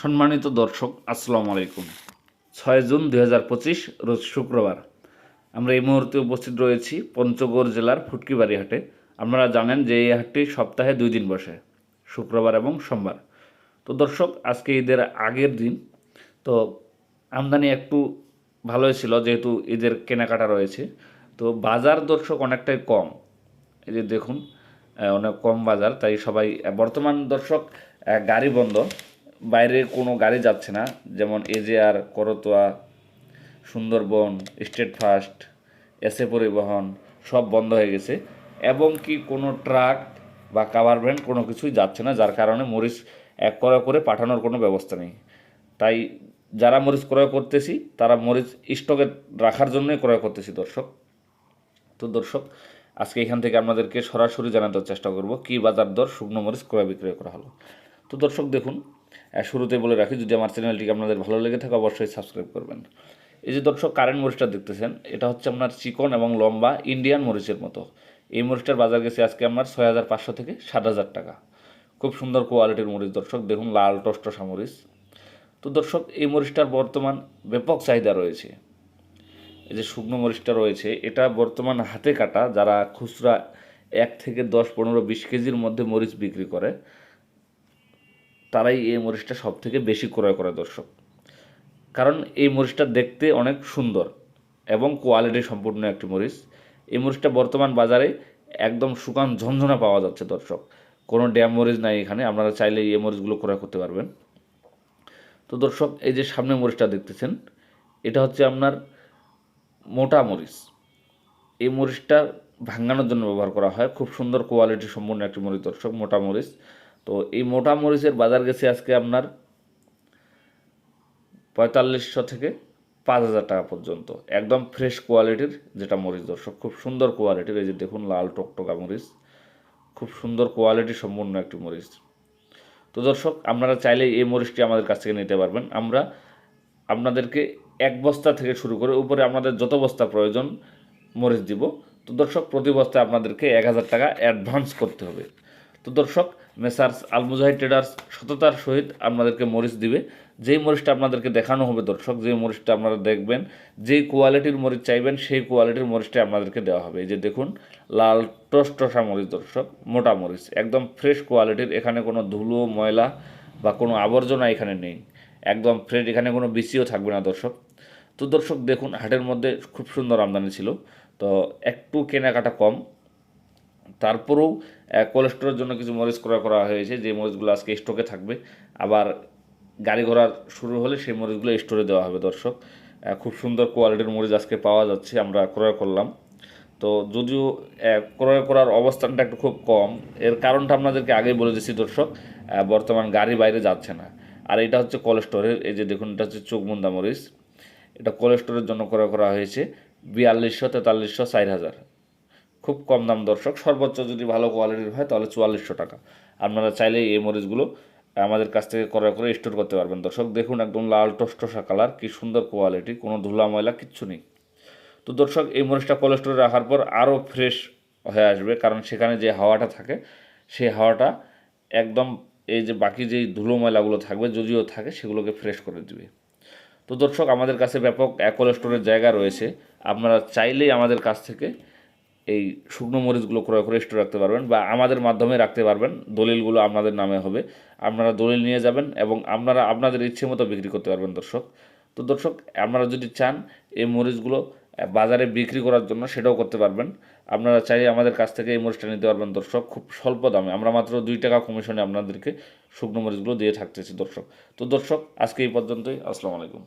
সম্মানিত দর্শক, আসসালামু আলাইকুম। ছয় জুন দুই হাজার পঁচিশ, রোজ শুক্রবার। আমরা এই মুহূর্তে উপস্থিত রয়েছি পঞ্চগড় জেলার ফুটকিবাড়ি হাটে আপনারা জানেন যে এই হাটটি সপ্তাহে দুই দিন বসে, শুক্রবার এবং সোমবার। তো দর্শক, আজকে ঈদের আগের দিন। তো আমদানি একটু ভালোই ছিল, যেহেতু ঈদের কেনাকাটা রয়েছে। তো বাজার দর্শক অনেকটাই কম। এই যে দেখুন অনেক কম বাজার, তাই সবাই, বর্তমান দর্শক গাড়ি বন্ধ। বাইরে কোনো গাড়ি যাচ্ছে না। যেমন AJR Karatoa, Sundarban state fast SA Paribahan, সব বন্ধ হয়ে গেছে। এবং কি কোনো ট্রাক বা কাভার ভ্যান কোনো কিছুই যাচ্ছে না, যার কারণে মরিচ এক ক্রয় করে পাঠানোর কোনো ব্যবস্থা নেই। তাই যারা মরিচ ক্রয় করতেছি, তারা মরিচ স্টকে রাখার জন্যই ক্রয় করতেছি, দর্শক। তো দর্শক, আজকে এখান থেকে আপনাদেরকে সরাসরি জানাতে চেষ্টা করব, কি বাজার দর শুকনো মরিচ ক্রয় বিক্রয় করা হলো। তো দর্শক, দেখুন শুরুতে বলে রাখি, যদি আমার চ্যানেলটিকে আপনাদের ভালো লেগে থাকে, অবশ্যই সাবস্ক্রাইব করবেন। এই যে দর্শক কারেন্ট মরিচটা দেখতেছেন, এটা হচ্ছে আপনার চিকন এবং লম্বা ইন্ডিয়ান মরিচের মতো। এই মরিচটার বাজার গেছে আজকে আপনার ছয় হাজার পাঁচশো থেকে সাত হাজার টাকা। খুব সুন্দর কোয়ালিটির মরিচ দর্শক, দেখুন লাল টস্টসা মরিচ। তো দর্শক, এই মরিচটার বর্তমান ব্যাপক চাহিদা রয়েছে। এই যে শুকনো মরিচটা রয়েছে, এটা বর্তমান হাতে কাটা, যারা খুচরা এক থেকে দশ, পনেরো, বিশ কেজির মধ্যে মরিচ বিক্রি করে তারাই এই মরিচটা সব থেকে বেশি ক্রয় করে দর্শক। কারণ এই মরিচটা দেখতে অনেক সুন্দর এবং কোয়ালিটি সম্পূর্ণ একটি মরিচ। এই মরিচটা বর্তমান বাজারে একদম শুকান ঝনঝনা পাওয়া যাচ্ছে দর্শক। কোনো ড্যাম মরিচ নাই এখানে, আপনারা চাইলে এই মরিচগুলো ক্রয় করতে পারবেন। তো দর্শক, এই যে সামনে মরিচটা দেখতেছেন, এটা হচ্ছে আপনার মোটা মরিচ। এই মরিচটা ভাঙানোর জন্য ব্যবহার করা হয়। খুব সুন্দর কোয়ালিটি সম্পূর্ণ একটি মরিচ দর্শক, মোটা মরিচ। তো এই মোটা মরিচের বাজার গেছে আজকে আপনার পঁয়তাল্লিশশো থেকে পাঁচ হাজার টাকা পর্যন্ত। একদম ফ্রেশ কোয়ালিটির যেটা মরিচ দর্শক, খুব সুন্দর কোয়ালিটির এই যে দেখুন লাল টকটকা মরিচ, খুব সুন্দর কোয়ালিটি সম্পূর্ণ একটি মরিচ। তো দর্শক, আপনারা চাইলে এই মরিচটি আমাদের কাছ থেকে নিতে পারবেন। আমরা আপনাদেরকে এক বস্তা থেকে শুরু করে উপরে আপনাদের যত বস্তা প্রয়োজন মরিচ দিব। তো দর্শক, প্রতি বস্তায় আপনাদেরকে এক হাজার টাকা অ্যাডভান্স করতে হবে। তো দর্শক, মেসার্স, আলমুজাহিদ ট্রেডার্স সততার সহিত আপনাদেরকে মরিচ দিবে। যেই মরিচটা আপনাদেরকে দেখানো হবে দর্শক, যেই মরিচটা আপনারা দেখবেন, যেই কোয়ালিটির মরিচ চাইবেন, সেই কোয়ালিটির মরিচটা আপনাদেরকে দেওয়া হবে। এই যে দেখুন, লাল টস টসা মরিচ দর্শক, মোটা মরিচ, একদম ফ্রেশ কোয়ালিটির, এখানে কোনো ধুলো, ময়লা বা কোনো আবর্জনা এখানে নেই। একদম ফ্রেশ, এখানে কোনো বিসিও থাকবে না দর্শক। তো দর্শক দেখুন, হাটের মধ্যে খুব সুন্দর আমদানি ছিল। তো একটু কেনাকাটা কম তারপরেও কোলেস্ট্রলের জন্য কিছু মরিচ ক্রয় করা হয়েছে, যে মরিচগুলো আজকে স্টকে থাকবে। আবার গাড়ি ঘোড়া শুরু হলে সেই মরিচগুলো স্টোরে দেওয়া হবে, দর্শক। খুব সুন্দর কোয়ালিটির মরিচ আজকে পাওয়া যাচ্ছে, আমরা ক্রয় করলাম। তো যদিও ক্রয় করার অবস্থানটা একটু খুব কম, এর কারণটা আপনাদেরকে আগেই বলে দিচ্ছি দর্শক। বর্তমান গাড়ি বাইরে যাচ্ছে না। আর এটা হচ্ছে কোলেস্টোরের এই যে দেখুন, এটা হচ্ছে চোখমুন্দা মরিচ। এটা কোলেস্টোরের জন্য ক্রয় করা হয়েছে, বিয়াল্লিশশো তেতাল্লিশশো চার হাজার। খুব কম দাম দর্শক। সর্বোচ্চ যদি ভালো কোয়ালিটির হয়, তাহলে চুয়াল্লিশশো টাকা। আপনারা চাইলে এই মরিচগুলো আমাদের কাছ থেকে ক্রয় করে স্টোর করতে পারবেন। দর্শক, দেখুন একদম লাল টসটসা কালার কি সুন্দর কোয়ালিটি কোনো ধুলা ময়লা, কিচ্ছু নেই। তো দর্শক, এই মরিচটা কোলেস্টোরে রাখার পর আরও ফ্রেশ হয়ে আসবে, কারণ সেখানে যে হাওয়াটা থাকে, সেই হাওয়াটা একদম এই যে বাকি যেই ধুলো ময়লাগুলো থাকবে, যদিও থাকে, সেগুলোকে ফ্রেশ করে দিবে। তো দর্শক, আমাদের কাছে ব্যাপক কোল্ড স্টোরের জায়গা রয়েছে। আপনারা চাইলেই আমাদের কাছ থেকে এই শুকনো মরিচগুলো ক্রয় করে স্টোর রাখতে পারবেন বা আমাদের মাধ্যমে রাখতে পারবেন। দলিলগুলো আপনাদের নামে হবে। আপনারা দলিল নিয়ে যাবেন এবং আপনারা আপনাদের ইচ্ছে মতো বিক্রি করতে পারবেন দর্শক। তো দর্শক, আপনারা যদি চান এই মরিচগুলো বাজারে বিক্রি করার জন্য, সেটাও করতে পারবেন। আপনারা চাইলে আমাদের কাছ থেকে এই মরিচটা নিতে পারবেন দর্শক, খুব স্বল্প দামে। আমরা মাত্র দুই টাকা কমিশনে আপনাদেরকে শুকনো মরিচগুলো দিয়ে থাকতেছি দর্শক। তো দর্শক, আজকে এই পর্যন্তই। আসসালামু আলাইকুম।